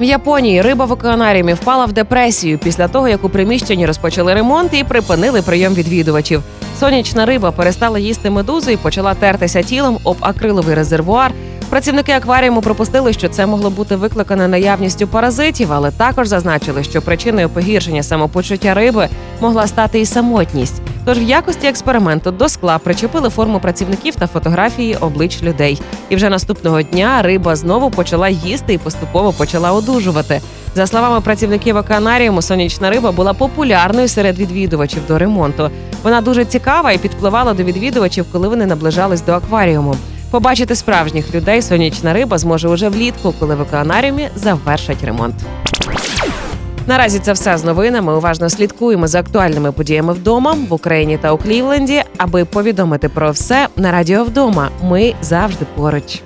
В Японії риба в океанаріумі впала в депресію після того, як у приміщенні розпочали ремонт і припинили прийом відвідувачів. Сонячна риба перестала їсти медузу і почала тертися тілом об акриловий резервуар. Працівники акваріуму пропустили, що це могло бути викликане наявністю паразитів, але також зазначили, що причиною погіршення самопочуття риби могла стати і самотність. Тож в якості експерименту до скла причепили форму працівників та фотографії облич людей. І вже наступного дня риба знову почала їсти і поступово почала одужувати. За словами працівників океанаріуму, сонячна риба була популярною серед відвідувачів до ремонту. Вона дуже цікава і підпливала до відвідувачів, коли вони наближались до акваріуму. Побачити справжніх людей сонячна риба зможе уже влітку, коли в океанаріумі завершать ремонт. Наразі це все з новинами. Уважно слідкуємо за актуальними подіями вдома в Україні та у Клівленді, аби повідомити про все на радіо вдома. Ми завжди поруч.